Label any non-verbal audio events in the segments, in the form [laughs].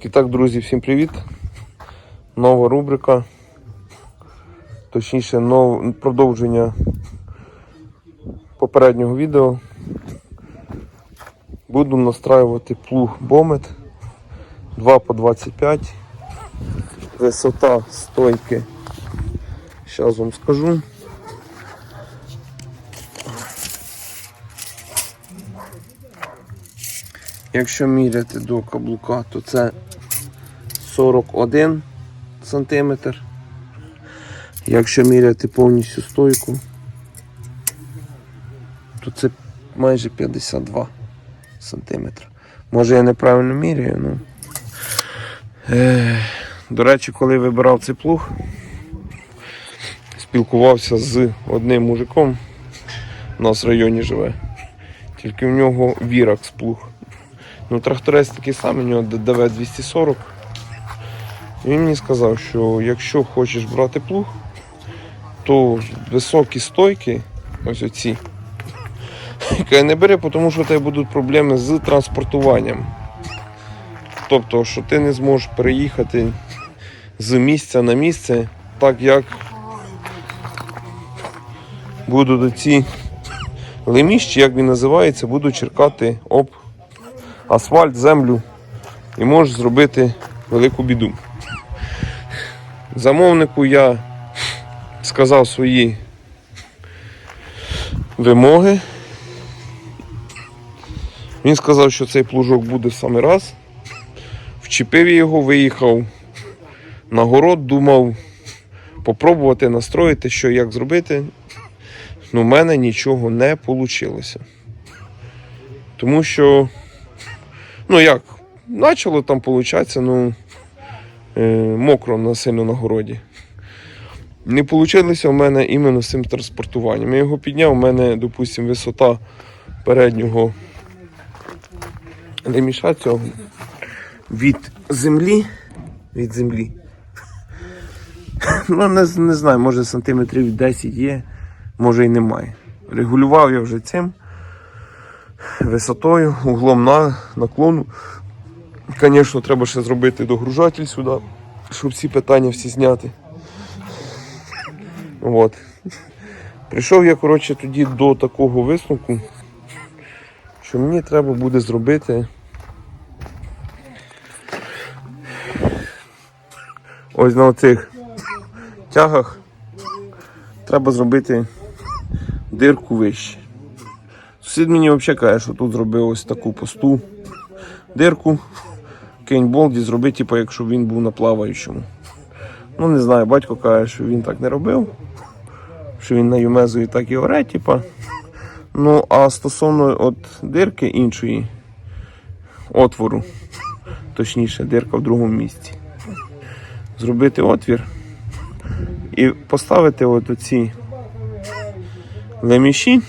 І так, друзі, всім привіт! Нова рубрика. Точніше, нов... продовження попереднього відео. Буду настраювати плуг Бомет 2 по 25. Висота стойки. Зараз вам скажу. Якщо міряти до каблука, то це 41 сантиметр. Якщо міряти повністю стойку, то це майже 52 сантиметри. Може я неправильно міряю, ну. Е, До речі, коли вибирав цей плуг, спілкувався з одним мужиком, у нас в районі живе. Тільки в нього Віракс плуг. Ну, тракторець такий самий, у нього ДДВ 240. І він мені сказав, що якщо хочеш брати плуг, то високі стойки, ось оці, [laughs] каже, не бери, тому що у тебе будуть проблеми з транспортуванням. Тобто, що ти не зможеш переїхати з місця на місце, так як будуть оці леміщі, як він називається, будуть черкати об асфальт, землю і можеш зробити велику біду. Замовнику я сказав свої вимоги. Він сказав, що цей плужок буде в самий раз. Вчепив його, виїхав на город, думав попробувати настроїти, що як зробити. Ну, в мене нічого не вийшло. Тому що, ну як, почало там получатися, ну, е, мокро на сильно на городі. Не вийшло в мене іменно з цим транспортуванням. Я його підняв, у мене, допустимо, висота переднього реміша цього від землі. Від землі. Ну, не, не знаю, може сантиметрів 10 є, може і немає. Регулював я вже цим висотою, углом на наклону. Звісно, треба ще зробити догружатель сюди, щоб ці питання всі зняти. От. Прийшов я, коротше, тоді до такого висновку, що мені треба буде зробити ось на оцих тягах треба зробити дирку вище. Сусід мені взагалі каже, що тут зробив ось таку посту дирку, кинь болді, зроби, типу, якщо він був на плаваючому. Ну, не знаю, батько каже, що він так не робив, що він на юмезу і так і оре, типа. Ну, а стосовно от дирки іншої отвору, точніше, дирка в другому місці. Зробити отвір і поставити от оці леміші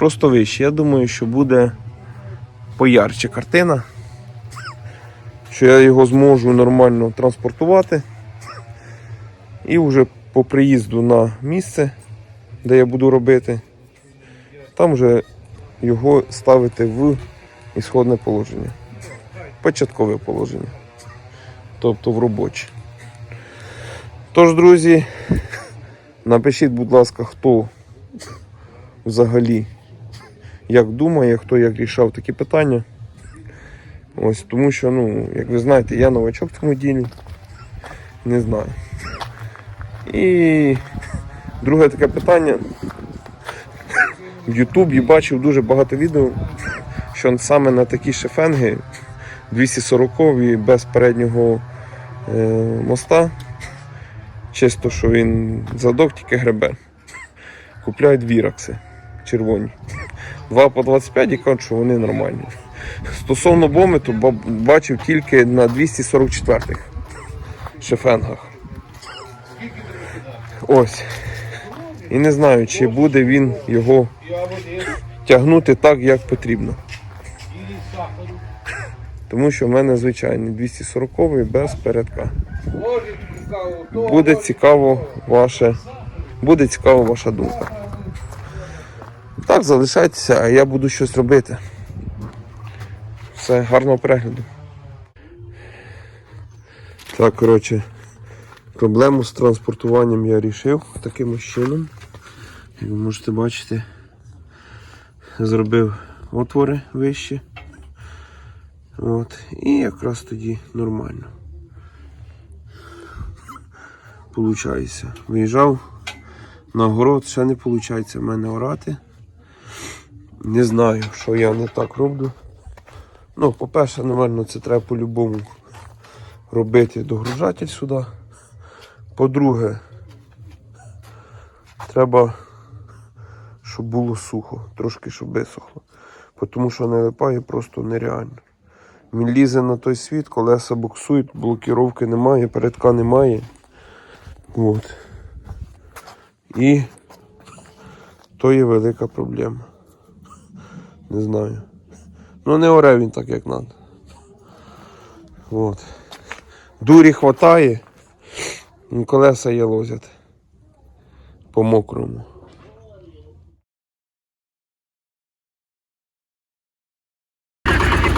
просто вище. Я думаю, що буде поярче картина, що я його зможу нормально транспортувати. І вже по приїзду на місце, де я буду робити, там вже його ставити в ісходне положення. Початкове положення. Тобто в робоче. Тож, друзі, напишіть, будь ласка, хто взагалі як думає, хто як рішав такі питання. Ось, тому що, ну, як ви знаєте, я новачок в цьому ділі. Не знаю. І друге таке питання. В Ютубі бачив дуже багато відео, що саме на такі шефенги 240-ві без переднього е, моста. Чисто, що він задок тільки гребе. Купляють віракси червоні. [laughs] 2 по 25 і кажуть, що вони нормальні. Стосовно ба- бачив тільки на 244-х [laughs] шефенгах. Ось. І не знаю, чи буде він його тягнути так, як потрібно. Тому що в мене звичайний 240-й без передка. Буде цікаво ваше, буде цікава ваша думка. Так, залишайтеся, а я буду щось робити. Все, гарного перегляду. Так, коротше, проблему з транспортуванням я вирішив таким чином. Як ви можете бачити, зробив отвори вищі. От. І якраз тоді нормально. Получається. Виїжджав на город, ще не виходить в мене орати. Не знаю, що я не так роблю. Ну, по-перше, напевно, це треба по-любому робити догружатель сюди. По-друге, треба, щоб було сухо, трошки щоб висохло. Тому що не липає просто нереально. Він лізе на той світ, колеса буксують, блокіровки немає, передка немає. От. І то є велика проблема. Не знаю. Ну не оре він так, як треба. От. Дурі хватає, ну, колеса є лозять по мокрому.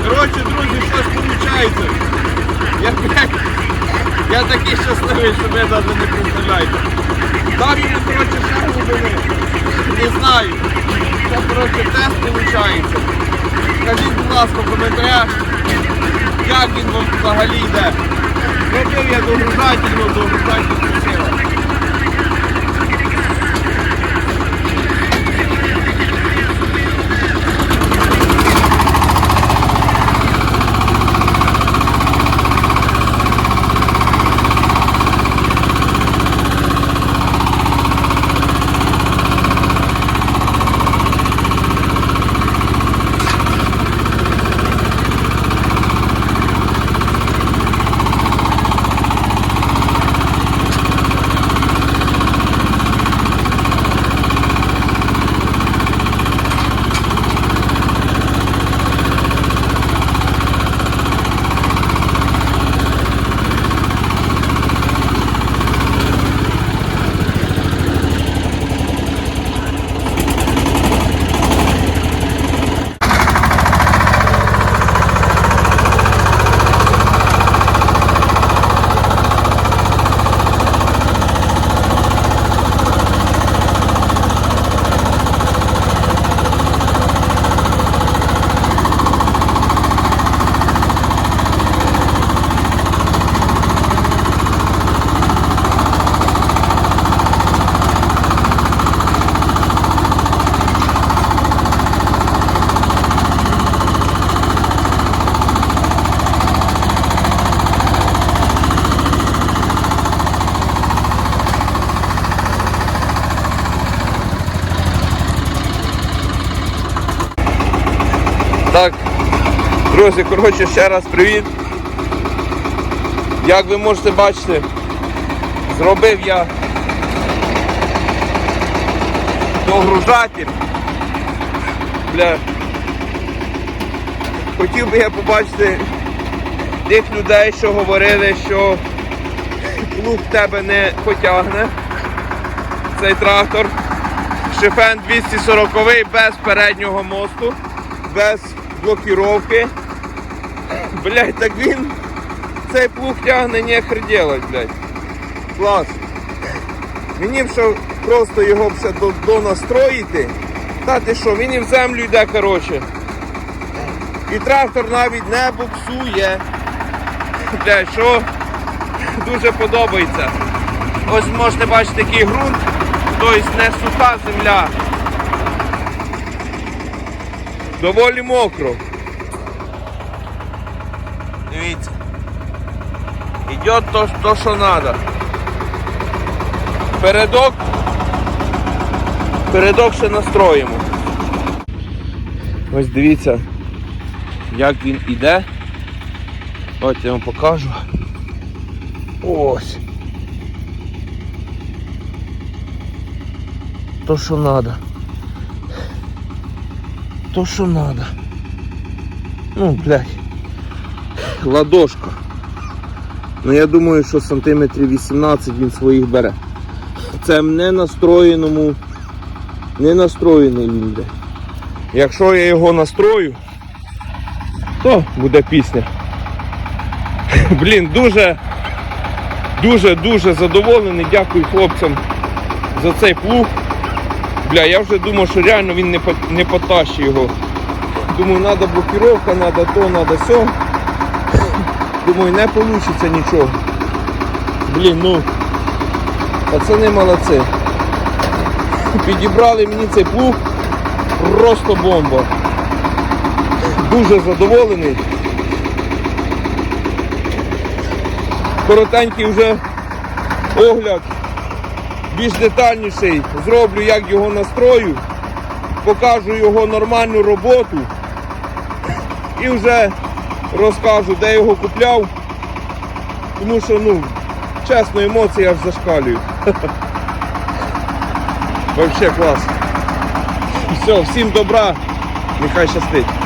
Коротше, друзі, щось виходить. Я, я, такий щасливий, що ви навіть не представляєте. Там йому, коротше, ще глибини. Не знаю. Це, коротше, тест виходить. Скажіть, будь ласка, в коментарях, як він вам взагалі йде. Робив я догружательно, догружательно сила. Так, друзі, коротше, ще раз привіт. Як ви можете бачити, зробив я догружатель. Бля. Хотів би я побачити тих людей, що говорили, що плуг тебе не потягне цей трактор. Шифен 240 без переднього мосту без блокіровки. Блять, так він цей плуг тягне нехер делать, блядь. Клас. Мені б просто його б донастроїти. Та ти що, він і в землю йде, коротше. І трактор навіть не буксує. Блядь, що дуже подобається. Ось можете бачити такий ґрунт, тобто не суха земля. Доволі мокро. Дивіться. Іде то, то що треба. Передок. Передок ще настроїмо. Ось дивіться, як він іде. От я вам покажу. Ось. То що треба то, що надо. Ну, блядь. Ладошка. Ну я думаю, що сантиметрів 18 він своїх бере. Це в ненастроєному, не настроєний він йде. Якщо я його настрою, то буде пісня. [laughs] Блін, дуже Дуже-дуже задоволений. Дякую хлопцям за цей плуг. Бля, я вже думав, що реально він не, не потащить його. Думаю, треба блокировка, треба то, треба все. Думаю, не вийде нічого. Блін, ну пацани молодці. Підібрали мені цей плуг. Просто бомба. Дуже задоволений. Коротенький вже огляд, більш детальніший. Зроблю, як його настрою, покажу його нормальну роботу і вже розкажу, де його купляв. Тому що, ну, чесно, емоції аж зашкалюють. [laughs] Вообще клас. Все, всім добра, нехай щастить.